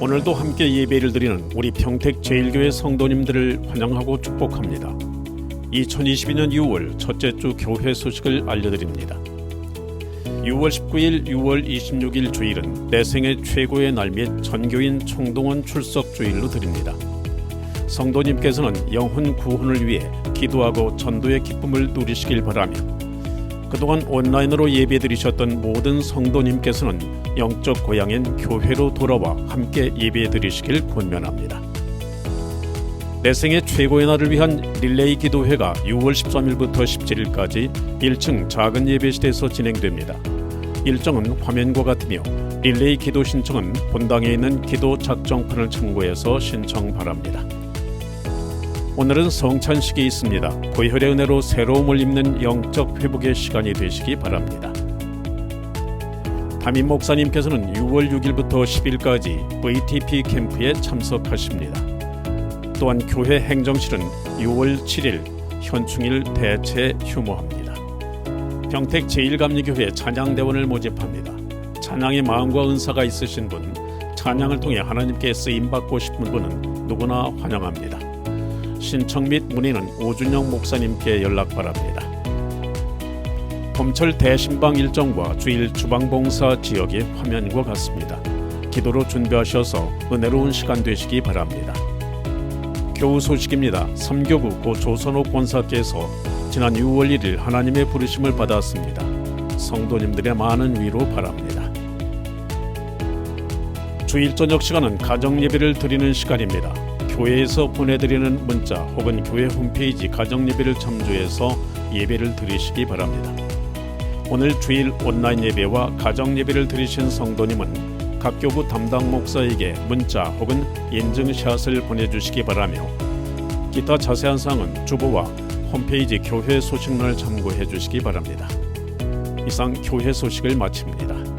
오늘도 함께 예배를 드리는 우리 평택 제일교회 성도님들을 환영하고 축복합니다. 2022년 6월 첫째 주 교회 소식을 알려드립니다. 6월 19일, 6월 26일 주일은 내 생애 최고의 날 및 전교인 총동원 출석 주일로 드립니다. 성도님께서는 영혼 구원을 위해 기도하고 전도의 기쁨을 누리시길 바라며 그동안 온라인으로 예배드리셨던 모든 성도님께서는 영적 고향인 교회로 돌아와 함께 예배드리시길 권면합니다. 내 생애 최고의 날을 위한 릴레이 기도회가 6월 13일부터 17일까지 1층 작은 예배실에서 진행됩니다. 일정은 화면과 같으며 릴레이 기도 신청은 본당에 있는 기도 작정판을 참고해서 신청 바랍니다. 오늘은 성찬식이 있습니다. 고혈의 은혜로 새로움을 입는 영적 회복의 시간이 되시기 바랍니다. 담임 목사님께서는 6월 6일부터 10일까지 VTP 캠프에 참석하십니다. 또한 교회 행정실은 6월 7일 현충일 대체 휴무합니다. 평택 제1감리교회 찬양대원을 모집합니다. 찬양의 마음과 은사가 있으신 분, 찬양을 통해 하나님께 쓰임 받고 싶은 분은 누구나 환영합니다. 신청 및 문의는 오준영 목사님께 연락 바랍니다. 봄철 대신방 일정과 주일 주방봉사 지역의 화면과 같습니다. 기도로 준비하셔서 은혜로운 시간 되시기 바랍니다. 교우 소식입니다. 삼교구 고 조선옥 권사께서 지난 6월 1일 하나님의 부르심을 받았습니다. 성도님들의 많은 위로 바랍니다. 주일 저녁 시간은 가정 예배를 드리는 시간입니다. 교회에서 보내드리는 문자 혹은 교회 홈페이지 가정 예배를 참조해서 예배를 드리시기 바랍니다. 오늘 주일 온라인 예배와 가정 예배를 드리신 성도님은 각 교구 담당 목사에게 문자 혹은 인증샷을 보내주시기 바라며 기타 자세한 사항은 주보와 홈페이지 교회 소식란을 참고해 주시기 바랍니다. 이상 교회 소식을 마칩니다.